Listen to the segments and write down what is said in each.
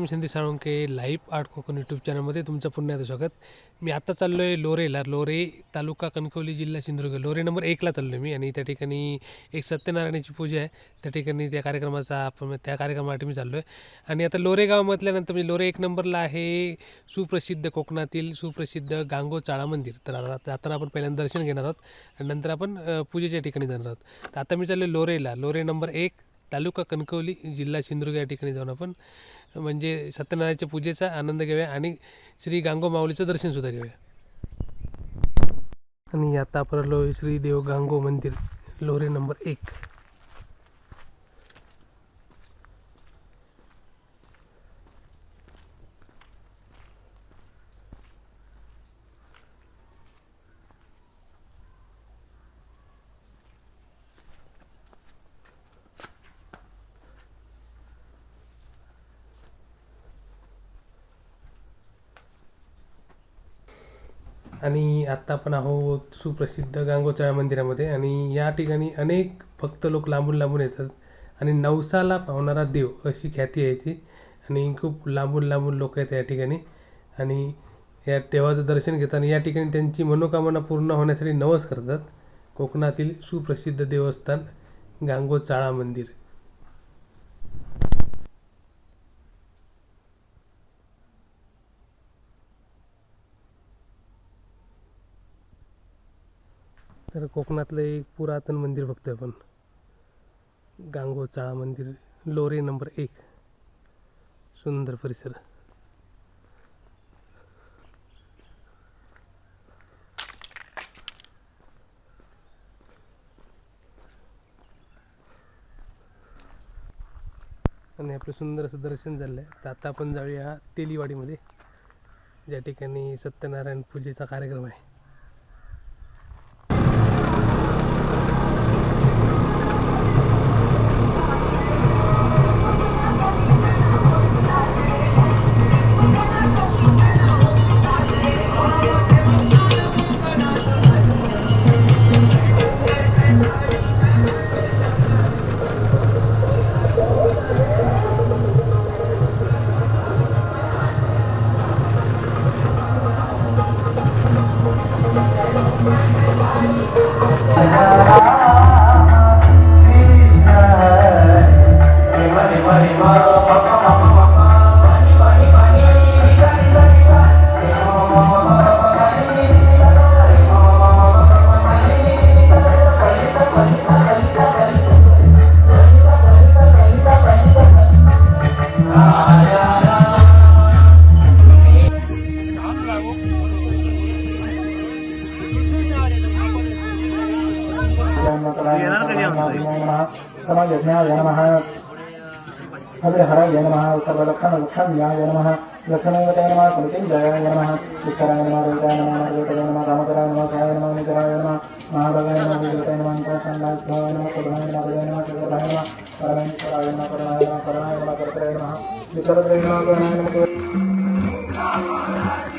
नमस्कार मी Sandeep Salunke live art Konkan YouTube चॅनलमध्ये तुमचं पुन्हा एकदा स्वागत. मी आत्ता चाललो आहे लोरेला लोरे तालुका कणकवली जिल्हा सिंधुदुर्ग. लोरे नंबर एकला चाललो आहे मी आणि त्या ठिकाणी एक सत्यनारायणाची पूजा आहे. त्या ठिकाणी त्या कार्यक्रमाचा आपण त्या कार्यक्रमासाठी मी चाललो आहे आणि आता लोरे गाव म्हटल्यानंतर म्हणजे लोरे एक नंबरला आहे सुप्रसिद्ध कोकणातील सुप्रसिद्ध गांगो चाळा मंदिर. तर आता जाताना आपण पहिल्यांदा दर्शन घेणार आहोत आणि नंतर आपण पूजेच्या ठिकाणी जाणार आहोत. तर आता मी चाललो आहे लोरेला. लोरे नंबर एक. तालुका कणकवली जिल्हा सिंधुदुर्ग या ठिकाणी जाऊन आपण म्हणजे सत्यनारायणच्या पूजेचा आनंद घेऊया आणि श्री गांगो माऊलीचं दर्शनसुद्धा घेऊया. आणि आता आपण आलो श्री देव गांगो मंदिर लोरे नंबर एक. आणि आत्ता आपण आहोत सुप्रसिद्ध गांगोचाळा मंदिरामध्ये. आणि या ठिकाणी अनेक भक्त लोक लांबून लांबून येतात. आणि नवसाला पावणारा देव अशी ख्याती यायची. आणि खूप लांबून लांबून लोक येतात या ठिकाणी. आणि या देवाचं दर्शन घेतात आणि या ठिकाणी त्यांची मनोकामना पूर्ण होण्यासाठी नवस करतात. कोकणातील सुप्रसिद्ध देवस्थान गांगोचाळा मंदिर. तर कोकणातलं एक पुरातन मंदिर बघतोय आपण. गांगोचाळा मंदिर लोरे नंबर एक सुंदर परिसर. आणि आपलं सुंदर असं दर्शन झालं आहे तर आता आपण जाऊया तेलीवाडीमध्ये ज्या ठिकाणी सत्यनारायण पूजेचा कार्यक्रम आहे. समाजज्ञाय नमः। हरिहराय नमः सर्वलक्षणलक्षण्याय नमः लक्ष्मीवते नमः कृतिञ्जयाय नमः विठ्ठलाय नमः रोगाय नमः मार्गोटाय नमः कामकराय नमः काय नमः निकराय नमः महाभगाय नमः विजयताय नमः अंतरसंडाय नमः कुलभाय नमः भगाय नमः चतुर्भाय नमः परमेश्वराय नमः करुणाय नमः करुणाय नमः कर्तराय नमः विठ्ठलत्राय नमः करुणाय नमः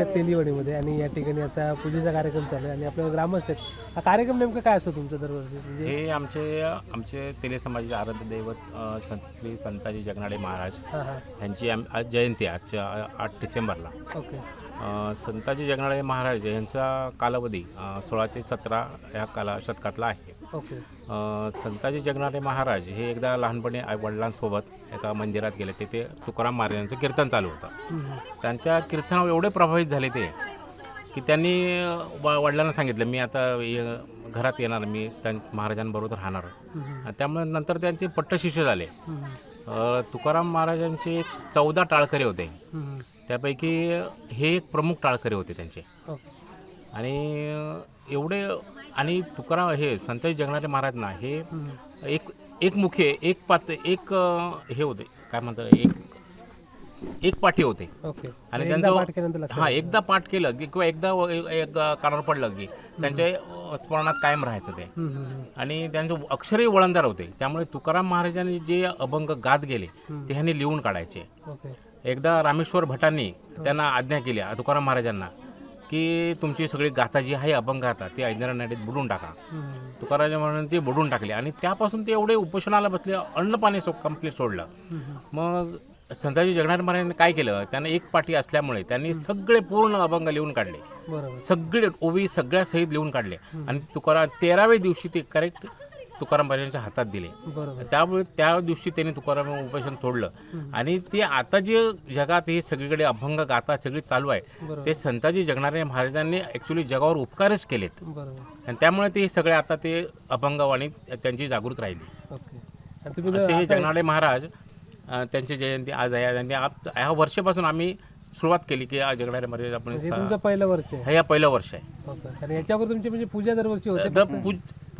लोरेच्या तेलीवाडीमध्ये आणि या ठिकाणी आता पूजेचा कार्यक्रम चालू आहे आणि आपल्याला ग्रामस्थ आहेत. हा कार्यक्रम नेमका काय असतो तुमचा दरवर्षी? म्हणजे हे आमचे आमचे तेले समाजाचे आराध्य दैवत अ, संत श्री संताजी जगनाडे महाराज हां हां. यांची आम आज जयंती आहे आजच्या अ, आठ डिसेंबरला. ओके. अ, संताजी जगनाडे महाराज यांचा कालावधी अ, सोळा ते सतरा या काला शतकातला आहे. संताजी जगनाडे महाराज हे एकदा लहानपणी आई वडिलांसोबत एका मंदिरात गेले. तिथे तुकाराम महाराजांचं कीर्तन चालू होतं. त्यांच्या कीर्तनावर एवढे प्रभावित झाले ते की त्यांनी वडिलांना सांगितलं मी आता घरात येणार मी त्या महाराजांबरोबर राहणार. त्यामुळे नंतर त्यांचे पट्टशिष्य झाले. तुकाराम महाराजांचे चौदा टाळकरी होते. त्यापैकी हे एक प्रमुख टाळकरी होते त्यांचे. आणि एवढे आणि तुकाराम हे संताजी जगनारे महाराज ना हे. एक एक मुखे एक पात एक हे होते. काय म्हणतात एक एक पाठी होते. आणि त्यांचं हा एकदा पाठ केलं की किंवा एकदा एक कानावर पडलं की त्यांचे स्मरणात कायम राहायचं ते. आणि त्यांचं अक्षरही वळणदार होते. त्यामुळे तुकाराम महाराजांनी जे अभंग गात गेले ते ह्यांनी लिहून काढायचे. एकदा रामेश्वर भटांनी त्यांना आज्ञा केली तुकाराम महाराजांना. की तुमची सगळी गाथा जी आहे अभंग गाथा ती ऐंजरा नदीत बुडून टाका. तुकाराम महाराजांनी ते बुडून टाकले. आणि त्यापासून ते एवढे उपोषणाला बसले अन्न पाणी सो कंप्लीट सोडलं. मग संताजी जगन्नाथ महाराजांनी काय केलं? त्यांना एक पाठी असल्यामुळे त्यांनी सगळे पूर्ण अभंग लिहून काढले. सगळे ओवी सगळ्या सहित लिहून काढले. आणि तुकाराम तेराव्या दिवशी ते करेक्ट तुकाराम महाराजांच्या हातात दिले. बरोबर. त्यामुळे त्या दिवशी त्यांनी तुकाराम उपोषण तोडलं. आणि ते आता जे जगात हे सगळीकडे अभंग गाथा सगळी चालू आहे. ते संताजी जगणारे महाराजांनी ॲक्च्युली जगावर उपकारच केलेत. आणि त्यामुळे ते सगळे आता ते अभंगवाणी त्यांची जागृत राहिली. असे हे जगणारे महाराज त्यांची जयंती आज आहे. आणि ह्या वर्षापासून आम्ही सुरुवात केली की आज जगणारे महाराज आपण म्हणजे पहिलं वर्ष आहे. हे या पहिलं वर्ष आहे. आणि याच्यावर तुमची म्हणजे पूजा दरवर्षी होते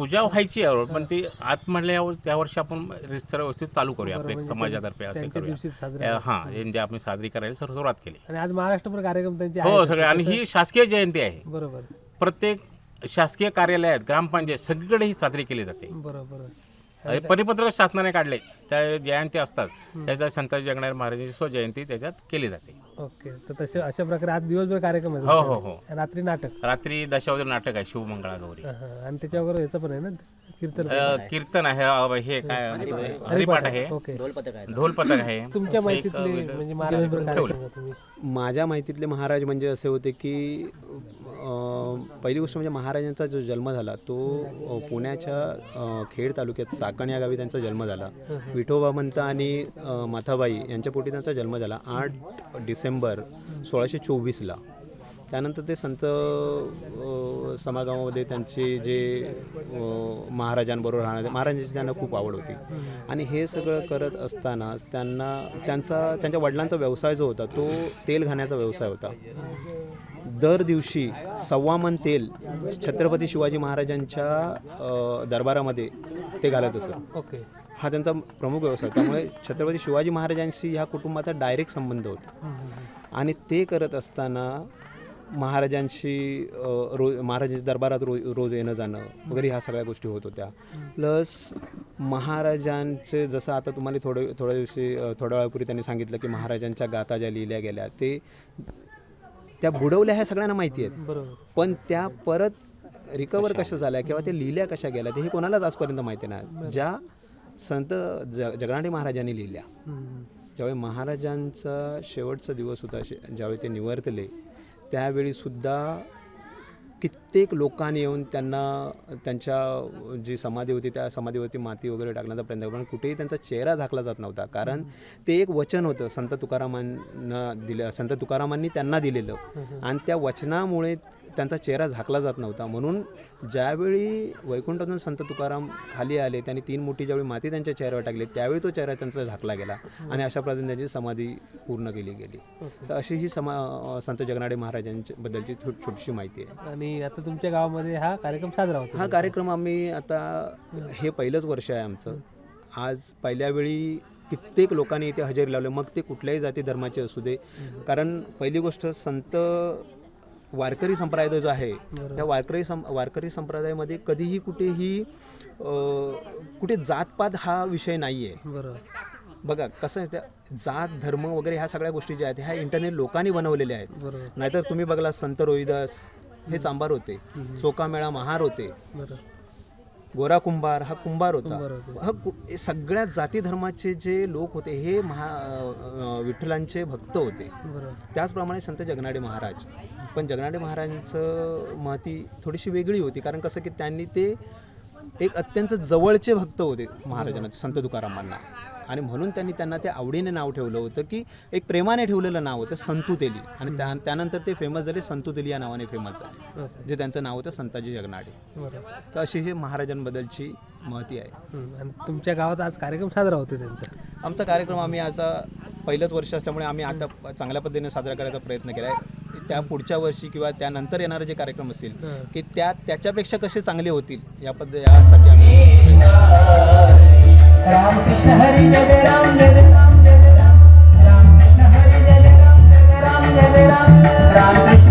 पूज- व्हायची यावर पण ती आत म्हणल्यावर त्या वर्षी आपण रितसर व्यवस्थित चालू करूया आपल्या एक समाजातर्फे असे करूया. हा हे जे आपण साजरी करायला सर्व सुरुवात केली. आणि आज महाराष्ट्रभर कार्यक्रम त्यांचे हो. सगळे. आणि ही शासकीय जयंती आहे. बरोबर. प्रत्येक शासकीय कार्यालयात ग्रामपंचायत सगळीकडे ही साजरी केली जाते. बरोबर. परिपत्रक शासनाने काढले. त्या जयंती असतात. त्याच्यात संताजी जगणारे महाराजांची स्वजयंती त्याच्यात केली जाते. ओके तर तसे अशा प्रकारे आज दिवसभर कार्यक्रम आहे हो हो हो. रात्री नाटक. रात्री दशावतार नाटक आहे शिवमंगळा गौरी. हा, हा. आणि त्याच्यावर याचं पण आहे ना कीर्तन अ, कीर्तन आहे अ, हे काय हरिपाठ. आहे. ओके. ढोल पथक आहे. तुमच्या माहितीतले म्हणजे आहे तुम्ही. माझ्या माहितीतले महाराज म्हणजे असे होते की पहिली गोष्ट म्हणजे महाराजांचा जो जन्म झाला तो पुण्याच्या खेड तालुक्यात साकण या गावी त्यांचा जन्म झाला. विठोबा मंत आणि माथाबाई यांच्या पोटी त्यांचा जन्म झाला आठ डिसेंबर सोळाशे चोवीसला. त्यानंतर ते संत समागमामध्ये त्यांचे जे महाराजांबरोबर राहणारे महाराजांची त्यांना खूप आवड होती. आणि हे सगळं करत असताना त्यांना त्यांचा त्यांच्या वडिलांचा व्यवसाय जो होता तो तेल घाण्याचा व्यवसाय होता. दर दिवशी सव्वामन तेल छत्रपती शिवाजी महाराजांच्या दरबारामध्ये ते घालत असत. ओके. हा त्यांचा प्रमुख व्यवसाय. त्यामुळे छत्रपती शिवाजी महाराजांशी ह्या कुटुंबाचा डायरेक्ट संबंध होता. आणि ते करत असताना महाराजांशी अ, रो महाराजांच्या दरबारात रो रोज येणं जाणं वगैरे ह्या सगळ्या गोष्टी होत होत्या. प्लस महाराजांचे जसं आता तुम्हाला थोडं थोड्या दिवशी थोड्या वेळापूर्वी त्यांनी सांगितलं की महाराजांच्या गाथा ज्या लिहिल्या गेल्या ते त्या बुडवल्या ह्या सगळ्यांना माहिती आहेत. बरोबर. पण त्या परत रिकवर कशा झाल्या किंवा ते लिहिल्या कशा गेल्या ते हे कोणालाच आजपर्यंत माहिती नाही. ज्या संत ज जगनाडे महाराजांनी लिहिल्या. ज्यावेळी महाराजांचा शेवटचा दिवस होता शे ज्यावेळी ते निवर्तले त्यावेळी सुद्धा कित्येक लोकांनी येऊन त्यांना त्यांच्या जी समाधी होती त्या समाधीवरती माती वगैरे टाकण्याचा प्रयत्न पण कुठेही त्यांचा चेहरा झाकला जात नव्हता. कारण ते एक वचन होतं. संत तुकारामांना दिलं संत तुकारामांनी त्यांना दिलेलं. आणि त्या वचनामुळे त्यांचा चेहरा झाकला जात नव्हता. म्हणून ज्यावेळी वैकुंठातून संत तुकाराम खाली आले त्यांनी तीन मोठी ज्यावेळी माती त्यांच्या चेहऱ्यावर टाकली त्यावेळी तो चेहरा त्यांचा झाकला गेला आणि अशा पद्धतीने त्यांची समाधी पूर्ण केली गेली. तर अशी ही समा संत जगनाडे महाराजांच्या बद्दलची छोटीशी माहिती आहे. आणि आता तुमच्या गावामध्ये हा कार्यक्रम साजरा होतो हा कार्यक्रम आम्ही आता हे पहिलंच वर्ष आहे आमचं. आज पहिल्या वेळी कित्येक लोकांनी इथे हजेरी लावले मग ते कुठल्याही जाती धर्माचे असू दे. कारण पहिली गोष्ट संत वारकरी संप्रदाय जो आहे त्या वारकरी सं वारकरी संप्रदायामध्ये कधीही कुठेही कुठे जातपात हा विषय नाही आहे बघा कसं आहे त्या जात धर्म वगैरे ह्या सगळ्या गोष्टी ज्या आहेत ह्या इंटरनेट लोकांनी बनवलेल्या आहेत. नाहीतर तुम्ही बघला संत रोहिदास हे चांबार होते. चोकामेळा महार होते. गोरा कुंभार हा कुंभार होता. हा कु- सगळ्या जाती धर्माचे जे लोक होते हे महा विठ्ठलांचे भक्त होते. त्याचप्रमाणे संत जगनाडे महाराज. पण जगनाडे महाराजांचं महती थोडीशी वेगळी होती कारण कसं की त्यांनी ते एक अत्यंत जवळचे भक्त होते महाराजांना संत तुकारामांना. आणि म्हणून त्यांनी त्यांना ते आवडीने नाव ठेवलं होतं की एक प्रेमाने ठेवलेलं नाव होतं संतू तेली. आणि त्या त्यानंतर ते फेमस झाले संतू तेली या नावाने फेमस झाले. जे त्यांचं नाव होतं संताजी जगनाडे. तर अशी ही महाराजांबद्दलची महती आहे. आणि तुमच्या गावात आज कार्यक्रम साजरा होतो त्यांचा? आमचा कार्यक्रम आम्ही आज पहिलंच वर्ष असल्यामुळे आम्ही आता चांगल्या पद्धतीने साजरा करायचा प्रयत्न केला आहे त्या पुढच्या वर्षी किंवा त्यानंतर येणारे जे कार्यक्रम असतील. की त्या त्याच्यापेक्षा कसे चांगले होतील या पद्धती यासाठी आम्ही कृष्ण हरी जय जय राम जय जय राम जय जय राम राम कृष्ण हरी जय जय राम जय जय राम जय जय राम राम कृष्ण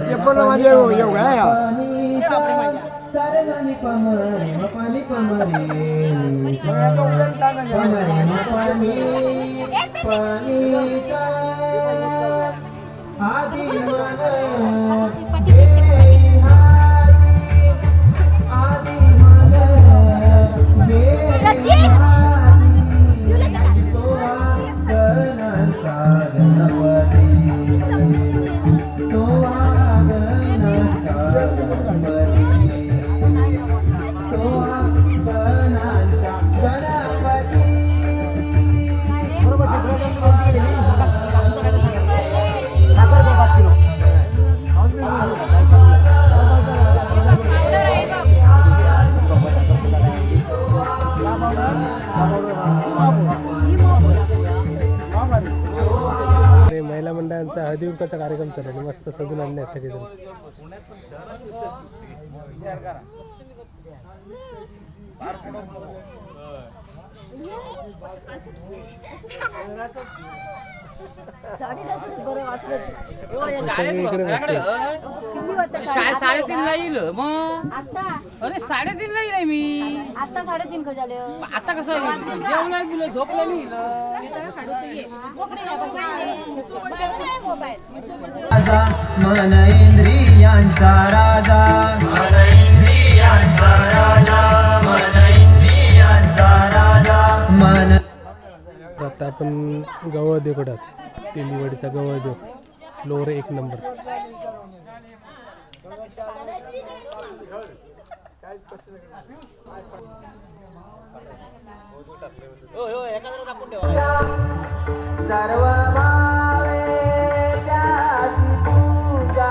पेपरला माझे एवढं आहे ते दिवसाचा कार्यक्रम चालू मस्त सजून आणले आहेत सगळेजण. सगळे साडेतीनला येईल मग? आता अरे साडेतीनला येईल मी. आता साडेतीन का झाले आता कसं जेवला गेलो झोपला मन इंद्रियांचा राजा. मन इंद्रियांचा राजा मन इंद्रियांचा राजा. मन आता आपण गवळदेवकडं तेलीवाडीचा गवळदेव लोरे एक नंबर. सर्व भावे त्याची पूजा.